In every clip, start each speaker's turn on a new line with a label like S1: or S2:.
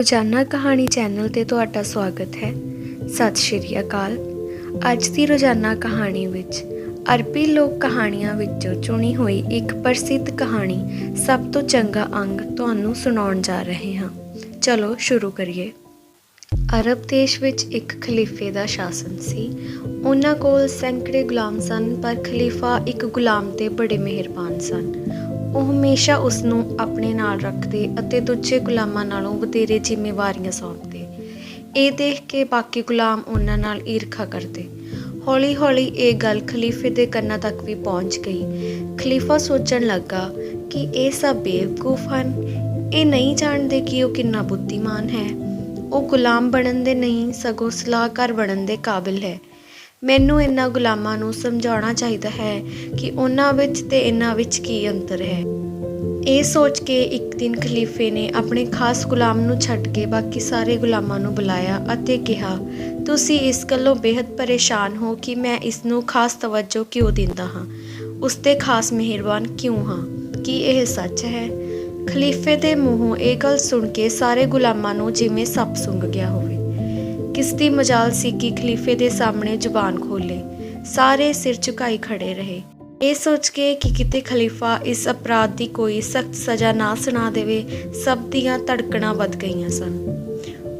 S1: ਰੋਜ਼ਾਨਾ ਕਹਾਣੀ ਚੈਨਲ ਤੇ ਤੁਹਾਡਾ ਸਵਾਗਤ ਹੈ। ਸਤਿ ਸ਼੍ਰੀ ਅਕਾਲ। ਅੱਜ ਦੀ ਰੋਜ਼ਾਨਾ ਕਹਾਣੀ ਵਿੱਚ ਅਰਬੀ ਲੋਕ ਕਹਾਣੀਆਂ ਵਿੱਚੋਂ ਚੁਣੀ ਹੋਈ ਇੱਕ ਪ੍ਰਸਿੱਧ ਕਹਾਣੀ ਸਭ ਤੋਂ ਚੰਗਾ ਅੰਗ ਤੁਹਾਨੂੰ ਸੁਣਾਉਣ ਜਾ ਰਹੇ ਹਾਂ। ਚਲੋ ਸ਼ੁਰੂ ਕਰੀਏ। ਅਰਬ ਦੇਸ਼ ਵਿੱਚ ਇੱਕ ਖਲੀਫੇ ਦਾ ਸ਼ਾਸਨ ਸੀ। ਉਹਨਾਂ ਕੋਲ ਸੈਂਕੜੇ ਗੁਲਾਮ ਸਨ, ਪਰ ਖਲੀਫਾ ਇੱਕ ਗੁਲਾਮ ਤੇ ਬੜੇ ਮਿਹਰਬਾਨ ਸਨ। ਉਹ ਹਮੇਸ਼ਾ ਉਸ ਨੂੰ ਆਪਣੇ ਨਾਲ ਰੱਖਦੇ ਅਤੇ ਦੂਜੇ ਗੁਲਾਮਾਂ ਨਾਲੋਂ ਵਧੇਰੇ ਜ਼ਿੰਮੇਵਾਰੀਆਂ ਸੌਂਪਦੇ। ਇਹ ਦੇਖ ਕੇ ਬਾਕੀ ਗੁਲਾਮ ਉਹਨਾਂ ਨਾਲ ਈਰਖਾ ਕਰਦੇ। ਹੌਲੀ-ਹੌਲੀ ਇਹ ਗੱਲ ਖਲੀਫੇ ਦੇ ਕੰਨਾਂ ਤੱਕ ਵੀ ਪਹੁੰਚ ਗਈ। ਖਲੀਫਾ ਸੋਚਣ ਲੱਗਾ ਕਿ ਇਹ ਸਭ ਬੇਵਕੂਫ ਹਨ। ਇਹ ਨਹੀਂ ਜਾਣਦੇ ਕਿ ਉਹ ਕਿੰਨਾ ਬੁੱਧੀਮਾਨ ਹੈ। ਉਹ ਗੁਲਾਮ ਬਣਨ ਦੇ ਨਹੀਂ, ਸਗੋਂ ਸਲਾਹਕਾਰ ਬਣਨ ਦੇ ਕਾਬਿਲ ਹੈ। ਮੈਨੂੰ ਇਹਨਾਂ ਗੁਲਾਮਾਂ ਨੂੰ ਸਮਝਾਉਣਾ ਚਾਹੀਦਾ ਹੈ ਕਿ ਉਹਨਾਂ ਵਿੱਚ ਤੇ ਇਹਨਾਂ ਵਿੱਚ ਕੀ ਅੰਤਰ ਹੈ। ਇਹ ਸੋਚ ਕੇ ਇੱਕ ਦਿਨ ਖਲੀਫੇ ਨੇ ਆਪਣੇ ਖਾਸ ਗੁਲਾਮ ਨੂੰ ਛੱਡ ਕੇ ਬਾਕੀ ਸਾਰੇ ਗੁਲਾਮਾਂ ਨੂੰ ਬੁਲਾਇਆ ਅਤੇ ਕਿਹਾ, ਤੁਸੀਂ ਇਸ ਗੱਲੋਂ ਬੇहद ਪਰੇਸ਼ਾਨ ਹੋ ਕਿ ਮੈਂ ਇਸ ਨੂੰ ਖਾਸ ਤਵੱਜੋ ਕਿਉਂ ਦਿੰਦਾ ਹਾਂ? ਉਸ ਤੇ ਖਾਸ ਮਿਹਰਬਾਨ ਕਿਉਂ ਹਾਂ? ਕੀ ਇਹ ਸੱਚ ਹੈ? ਖਲੀਫੇ ਦੇ ਮੂੰਹੋਂ ਇਹ ਗੱਲ ਸੁਣ ਕੇ ਸਾਰੇ ਗੁਲਾਮਾਂ ਨੂੰ ਜਿਵੇਂ ਸੱਪ ਸੁੰਘ ਗਿਆ ਹੋਵੇ। ਕਿਸ ਦੀ ਮਜਾਲ ਸੀ ਕਿ ਖਲੀਫੇ ਦੇ ਸਾਹਮਣੇ ਜ਼ੁਬਾਨ ਖੋਲੇ ਸਾਰੇ ਸਿਰ ਝੁਕਾਈ ਖੜੇ ਰਹੇ। ਇਹ ਸੋਚ ਕੇ ਕਿ ਕਿਤੇ ਖਲੀਫਾ ਇਸ ਅਪਰਾਧ ਦੀ ਕੋਈ ਸਖਤ ਸਜ਼ਾ ਨਾ ਸੁਣਾ ਦੇਵੇ, ਸਭ ਦੀਆਂ ਧੜਕਣਾਂ ਵੱਧ ਗਈਆਂ ਸਨ।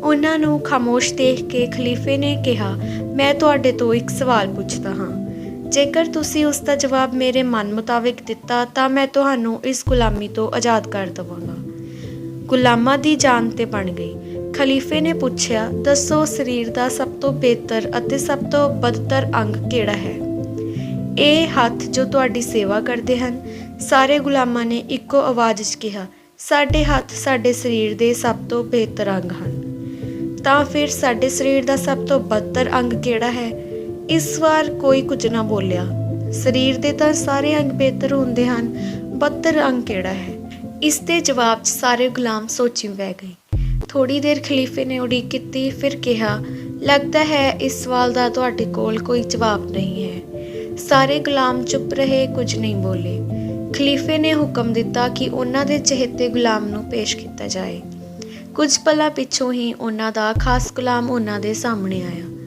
S1: ਉਹਨਾਂ ਨੂੰ ਖਾਮੋਸ਼ ਦੇਖ ਕੇ ਖਲੀਫੇ ਨੇ ਕਿਹਾ, ਮੈਂ ਤੁਹਾਡੇ ਤੋਂ ਇੱਕ ਸਵਾਲ ਪੁੱਛਦਾ ਹਾਂ। ਜੇਕਰ ਤੁਸੀਂ ਉਸ ਦਾ ਜਵਾਬ ਮੇਰੇ ਮਨ ਮੁਤਾਬਿਕ ਦਿੱਤਾ, ਤਾਂ ਮੈਂ ਤੁਹਾਨੂੰ ਇਸ ਗੁਲਾਮੀ ਤੋਂ ਆਜ਼ਾਦ ਕਰ ਦਵਾਂਗਾ। ਗੁਲਾਮਾਂ ਦੀ ਜਾਨ ਤੇ ਬਣ ਗਈ। ਖਲੀਫੇ ਨੇ ਪੁੱਛਿਆ, ਦੱਸੋ ਸਰੀਰ ਦਾ ਸਭ ਤੋਂ ਬਿਹਤਰ ਅਤੇ ਸਭ ਤੋਂ ਬਦਤਰ ਅੰਗ ਕਿਹੜਾ ਹੈ? ਇਹ ਹੱਥ ਜੋ ਤੁਹਾਡੀ ਸੇਵਾ ਕਰਦੇ ਹਨ। ਸਾਰੇ ਗੁਲਾਮਾਂ ਨੇ ਇੱਕੋ ਆਵਾਜ਼ 'ਚ ਕਿਹਾ, ਸਾਡੇ ਹੱਥ ਸਾਡੇ ਸਰੀਰ ਦੇ ਸਭ ਤੋਂ ਬਿਹਤਰ ਅੰਗ ਹਨ। ਤਾਂ ਫਿਰ ਸਾਡੇ ਸਰੀਰ ਦਾ ਸਭ ਤੋਂ ਬਦਤਰ ਅੰਗ ਕਿਹੜਾ ਹੈ? ਇਸ ਵਾਰ ਕੋਈ ਕੁਝ ਨਾ ਬੋਲਿਆ। ਸਰੀਰ ਦੇ ਤਾਂ ਸਾਰੇ ਅੰਗ ਬਿਹਤਰ ਹੁੰਦੇ ਹਨ, ਬਦਤਰ ਅੰਗ ਕਿਹੜਾ ਹੈ? ਇਸ ਦੇ ਜਵਾਬ 'ਚ ਸਾਰੇ ਗੁਲਾਮ ਸੋਚੀ ਬਹਿ ਗਏ। ਥੋੜੀ ਦੇਰ ਖਲੀਫੇ ਨੇ ਉਡੀਕ ਕੀਤੀ, ਫਿਰ ਕਿਹਾ, ਲੱਗਦਾ ਹੈ ਇਸ ਸਵਾਲ ਦਾ ਤੁਹਾਡੇ ਕੋਲ ਕੋਈ ਜਵਾਬ ਨਹੀਂ ਹੈ। ਸਾਰੇ ਗੁਲਾਮ ਚੁੱਪ ਰਹੇ, ਕੁਝ ਨਹੀਂ ਬੋਲੇ। ਖਲੀਫੇ ਨੇ ਹੁਕਮ ਦਿੱਤਾ ਕਿ ਉਹਨਾਂ ਦੇ ਚਹੇਤੇ ਗੁਲਾਮ ਨੂੰ ਪੇਸ਼ ਕੀਤਾ ਜਾਏ। ਕੁਝ ਪਲਾਂ ਪਿੱਛੋਂ ਹੀ ਉਹਨਾਂ ਦਾ ਖਾਸ ਗੁਲਾਮ ਉਹਨਾਂ ਦੇ ਸਾਹਮਣੇ ਆਇਆ।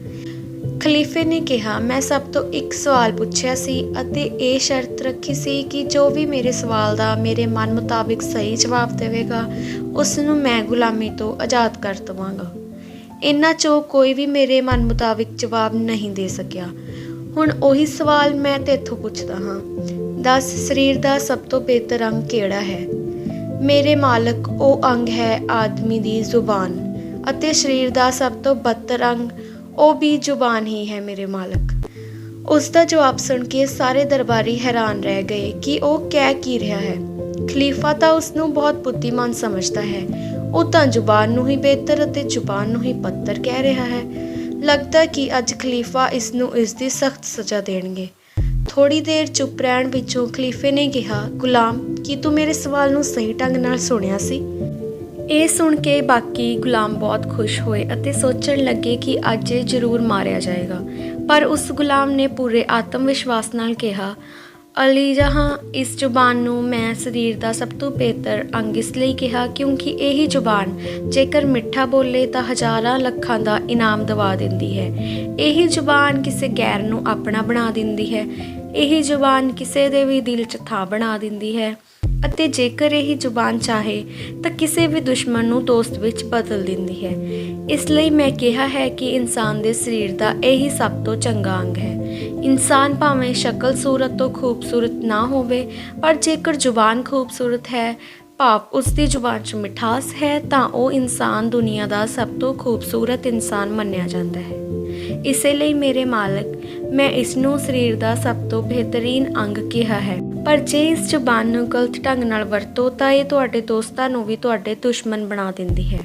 S1: ਖਲੀਫੇ ਨੇ ਕਿਹਾ, ਮੈਂ ਸਭ ਤੋਂ ਇੱਕ ਸਵਾਲ ਪੁੱਛਿਆ ਸੀ ਅਤੇ ਇਹ ਸ਼ਰਤ ਰੱਖੀ ਸੀ ਕਿ ਜੋ ਵੀ ਮੇਰੇ ਸਵਾਲ ਦਾ ਮੇਰੇ ਮਨ ਮੁਤਾਬਿਕ ਸਹੀ ਜਵਾਬ ਦੇਵੇਗਾ ਉਸ ਨੂੰ ਮੈਂ ਗੁਲਾਮੀ ਤੋਂ ਆਜ਼ਾਦ ਕਰ ਦਵਾਂਗਾ। ਇਹਨਾਂ ਚੋਂ ਕੋਈ ਵੀ ਮੇਰੇ ਮਨ ਮੁਤਾਬਿਕ ਜਵਾਬ ਨਹੀਂ ਦੇ ਸਕਿਆ। ਹੁਣ ਉਹੀ ਸਵਾਲ ਮੈਂ ਤੇਥੋਂ ਪੁੱਛਦਾ ਹਾਂ। ਦੱਸ, ਸਰੀਰ ਦਾ ਸਭ ਤੋਂ ਬਿਹਤਰ ਅੰਗ ਕਿਹੜਾ ਹੈ? ਮੇਰੇ ਮਾਲਕ, ਉਹ ਅੰਗ ਹੈ ਆਦਮੀ ਦੀ ਜ਼ੁਬਾਨ ਅਤੇ ਸਰੀਰ ਦਾ ਸਭ ਤੋਂ ਬਦਤਰ ਅੰਗ ਉਹ ਵੀ ਜ਼ੁਬਾਨ ਹੀ ਹੈ ਮੇਰੇ ਮਾਲਕ। ਉਸ ਦਾ ਜਵਾਬ ਸੁਣ ਕੇ ਸਾਰੇ ਦਰਬਾਰੀ ਹੈਰਾਨ ਰਹਿ ਗਏ ਕਿ ਉਹ ਕਹਿ ਕੀ ਰਿਹਾ ਹੈ। ਖਲੀਫਾ ਤਾਂ ਉਸ ਨੂੰ ਬਹੁਤ ਬੁੱਧੀਮਾਨ ਸਮਝਦਾ ਹੈ। ਉਹ ਤਾਂ ਜ਼ੁਬਾਨ ਨੂੰ ਹੀ ਬਿਹਤਰ ਅਤੇ ਜ਼ੁਬਾਨ ਨੂੰ ਹੀ ਪੱਤਰ ਕਹਿ ਰਿਹਾ ਹੈ। ਲੱਗਦਾ ਕਿ ਅੱਜ ਖਲੀਫਾ ਇਸ ਨੂੰ ਇਸ ਦੀ ਸਖਤ ਸਜ਼ਾ ਦੇਣਗੇ। ਥੋੜੀ ਦੇਰ ਚੁੱਪ ਰਹਿਣ ਵਿੱਚੋਂ ਖਲੀਫੇ ਨੇ ਕਿਹਾ, ਗੁਲਾਮ, ਕੀ ਤੂੰ ਮੇਰੇ ਸਵਾਲ ਨੂੰ ਸਹੀ ਢੰਗ ਨਾਲ ਸੁਣਿਆ ਸੀ? ਇਹ ਸੁਣ ਕੇ ਬਾਕੀ ਗੁਲਾਮ ਬਹੁਤ ਖੁਸ਼ ਹੋਏ ਅਤੇ ਸੋਚਣ ਲੱਗੇ ਕਿ ਅੱਜ ਇਹ ਜ਼ਰੂਰ ਮਾਰਿਆ ਜਾਏਗਾ। ਪਰ ਉਸ ਗੁਲਾਮ ਨੇ ਪੂਰੇ ਆਤਮ ਵਿਸ਼ਵਾਸ ਨਾਲ ਕਿਹਾ, ਅਲੀ ਜਹਾਂ, ਇਸ ਜ਼ੁਬਾਨ ਨੂੰ ਮੈਂ ਸਰੀਰ ਦਾ ਸਭ ਤੋਂ ਬਿਹਤਰ ਅੰਗ ਇਸ ਲਈ ਕਿਹਾ ਕਿਉਂਕਿ ਇਹੀ ਜ਼ੁਬਾਨ ਜੇਕਰ ਮਿੱਠਾ ਬੋਲੇ ਤਾਂ ਹਜ਼ਾਰਾਂ ਲੱਖਾਂ ਦਾ ਇਨਾਮ ਦਵਾ ਦਿੰਦੀ ਹੈ। ਇਹੀ ਜ਼ੁਬਾਨ ਕਿਸੇ ਗੈਰ ਨੂੰ ਆਪਣਾ ਬਣਾ ਦਿੰਦੀ ਹੈ। ਇਹੀ ਜ਼ੁਬਾਨ ਕਿਸੇ ਦੇ ਵੀ ਦਿਲ 'ਚ ਥਾਂ ਬਣਾ ਦਿੰਦੀ ਹੈ। ਅਤੇ ਜੇਕਰ ਇਹ ਜ਼ੁਬਾਨ ਚਾਹੇ, ਤਾਂ ਕਿਸੇ ਵੀ ਦੁਸ਼ਮਣ ਨੂੰ ਦੋਸਤ ਵਿੱਚ ਬਦਲ ਦਿੰਦੀ ਹੈ। ਇਸ ਲਈ ਮੈਂ ਕਿਹਾ ਹੈ ਕਿ ਇਨਸਾਨ ਦੇ ਸਰੀਰ ਦਾ ਇਹੀ ਸਭ ਤੋਂ ਚੰਗਾ ਅੰਗ ਹੈ। ਇਨਸਾਨ ਭਾਵੇਂ ਸ਼ਕਲ ਸੂਰਤ ਤੋਂ ਖੂਬਸੂਰਤ ਨਾ ਹੋਵੇ, ਪਰ ਜੇਕਰ ਜ਼ੁਬਾਨ ਖੂਬਸੂਰਤ ਹੈ, ਭਾਵ ਉਸ ਦੀ ਜ਼ੁਬਾਨ 'ਚ ਮਿਠਾਸ ਹੈ, ਤਾਂ ਉਹ ਇਨਸਾਨ ਦੁਨੀਆ ਦਾ ਸਭ ਤੋਂ ਖੂਬਸੂਰਤ ਇਨਸਾਨ ਮੰਨਿਆ ਜਾਂਦਾ ਹੈ। ਇਸੇ ਲਈ ਮੇਰੇ ਮਾਲਕ, ਮੈਂ ਇਸ ਨੂੰ ਸਰੀਰ ਦਾ ਸਭ ਤੋਂ ਬਿਹਤਰੀਨ ਅੰਗ ਕਿਹਾ ਹੈ। ਪਰ ਜੇ ਇਸ ਜ਼ੁਬਾਨ ਨੂੰ ਗਲਤ ਢੰਗ ਨਾਲ ਵਰਤੋ, ਤਾਂ ਇਹ ਤੁਹਾਡੇ ਦੋਸਤਾਂ ਨੂੰ ਵੀ ਤੁਹਾਡੇ ਦੁਸ਼ਮਣ ਬਣਾ ਦਿੰਦੀ ਹੈ।